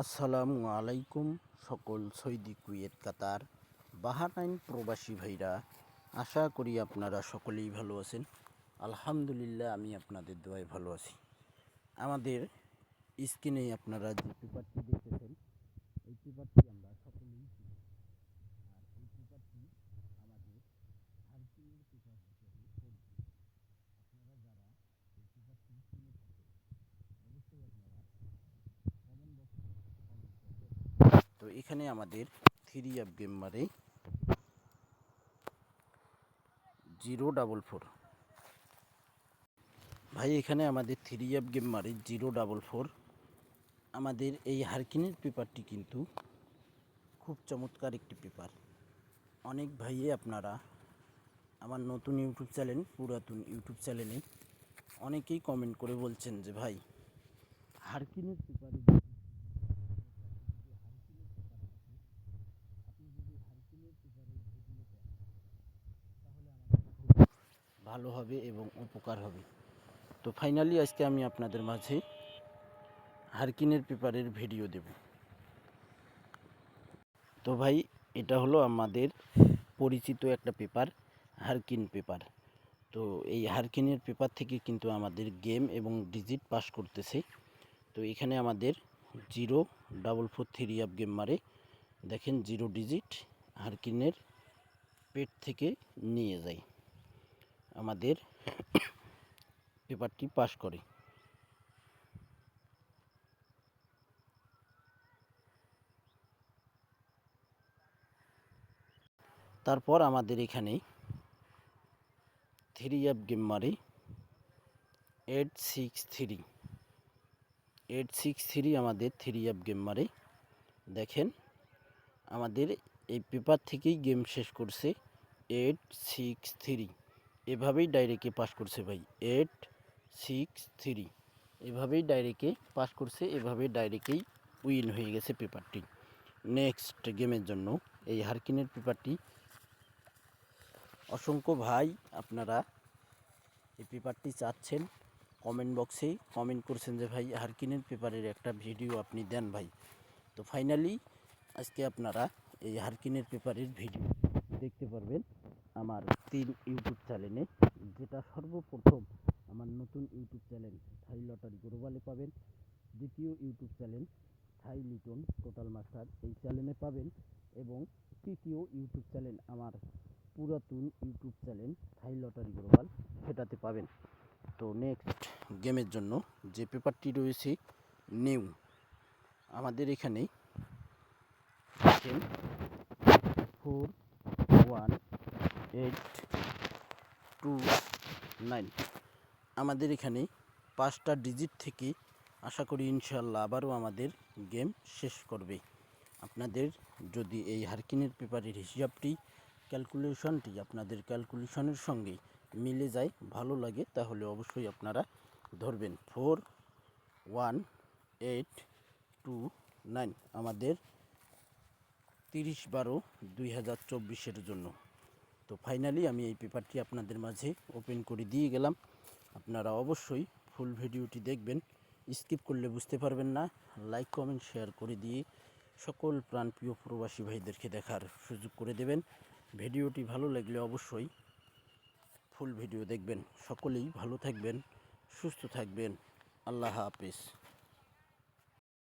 আসসালামু আলাইকুম সকল সৈদি কুয়েত, কাতার, বাহারাইন প্রবাসী ভাইরা। আশা করি আপনারা সকলেই ভালো আছেন। আলহামদুলিল্লাহ, আমি আপনাদের দোয়ায় ভালো আছি। আমাদের স্ক্রিনে আপনারা যে পেপারটি দেখতেছেন এই পেপারটি আমরা সকলেই চিনি আর এই পেপারটি আমাদের হারকিনের পেপার হিসেবে পরিচিত আপনারা যারা এই পেপারটি চিনে থাকেন অবশ্যই আপনারা কমেন্ট বক্সে কমেন্ট করবেন তো এখানে আমাদের থ্রি অ্যাপ গেম মারে জিরো ডাবল ফোর ভাই, এখানে আমাদের থ্রি অ্যাপ গেম মারে জিরো ডাবল ফোর আমাদের এই হারকিনের পেপারটি কিন্তু খুব চমৎকার একটি পেপার। অনেক ভাইয়ে আপনারা আমার নতুন ইউটিউব চ্যানেল, পুরাতন ইউটিউব চ্যানেলে অনেকেই কমেন্ট করে বলছেন যে, ভাই, হারকিনের পেপারে যদি হারকিনের পেপার থাকে আপনি যদি হারকিনের পেপারের ভিডিও দেন তাহলে আমাদের খুব ভালো হবে এবং উপকার হবে। তো ফাইনালি আজকে আমি আপনাদের মাঝে হারকিনের পেপারের ভিডিও দেব। তো ভাই, এটা হলো আমাদের পরিচিত একটা পেপার, হারকিন পেপার। তো এই হারকিনের পেপার থেকে কিন্তু আমাদের গেম এবং ডিজিট পাস করতেছে। তো এখানে আমাদের zero double four three up game মারে। দেখেন, জিরো ডিজিট হারকিনের পেট থেকে নিয়ে যায়। আমাদের পেপারটি পাস করে। তারপর আমাদের এখানে থ্রি অ্যাপ গেম মারে eight six three eight six three আমাদের থ্রি অ্যাপ গেম দেখেন, আমাদের এই পেপার থেকেই গেম শেষ করছে এইট সিক্স থ্রি এভাবেই ডাইরেক্টে পাস করছে ভাই। এইট সিক্স থ্রি এভাবেই ডাইরেক্টে পাস করছে, এভাবে ডাইরেক্টেই উইন হয়ে গেছে পেপারটি নেক্সট গেমের জন্য এই হারকিনের পেপারটি অসংখ্য ভাই আপনারা এই পেপারটি চাচ্ছেন। কমেন্ট বক্সে কমেন্ট করছেন যে ভাই হারকিনের পেপারের একটা ভিডিও আপনি দেন ভাই। তো ফাইনালি আজকে আপনারা এই হারকিনের পেপারের ভিডিও দেখতে পারবেন। আমার তিন ইউটিউব চ্যানেলে, যেটা সর্বপ্রথম আমার নতুন ইউটিউব চ্যানেল থাই লটারি গ্লোবালে পাবেন। দ্বিতীয় YouTube channel Thai Liton total master এই চ্যানেলে পাবেন এবং তৃতীয় ইউটিউব চ্যানেল আমার পুরাতন YouTube channel Thai lottery global সেটাতে পাবেন। তো নেক্সট গেমের জন্য যে পেপারটি রয়েছে নিউ আমাদের এখানে four one eight two nine আমাদের এখানে পাঁচটা ডিজিট থেকে আশা করি ইনশাল্লাহ আবারও আমাদের গেম শেষ করবে। আপনাদের যদি এই হারকিনের পেপারের হিসাবটি ক্যালকুলেশনটি আপনাদের ক্যালকুলেশনের সঙ্গে মিলে যায়, ভালো লাগে, তাহলে অবশ্যই আপনারা ধরবেন। Four one eight two nine আমাদের তিরিশ বারো দুই হাজার চব্বিশের জন্য। তো ফাইনালি আমি এই পেপারটি আপনাদের মাঝে ওপেন করে দিয়ে গেলাম। আপনারা অবশ্যই ফুল ভিডিওটি দেখবেন। স্কিপ করলে বুঝতে পারবেন না। লাইক কমেন্ট শেয়ার করে দিয়ে সকল প্রাণপ্রিয় প্রবাসী ভাইদেরকে দেখার সুযোগ করে দেবেন। ভিডিওটি ভালো লাগলে অবশ্যই ফুল ভিডিও দেখবেন। সকলেই ভালো থাকবেন, সুস্থ থাকবেন। আল্লাহ হাফেজ।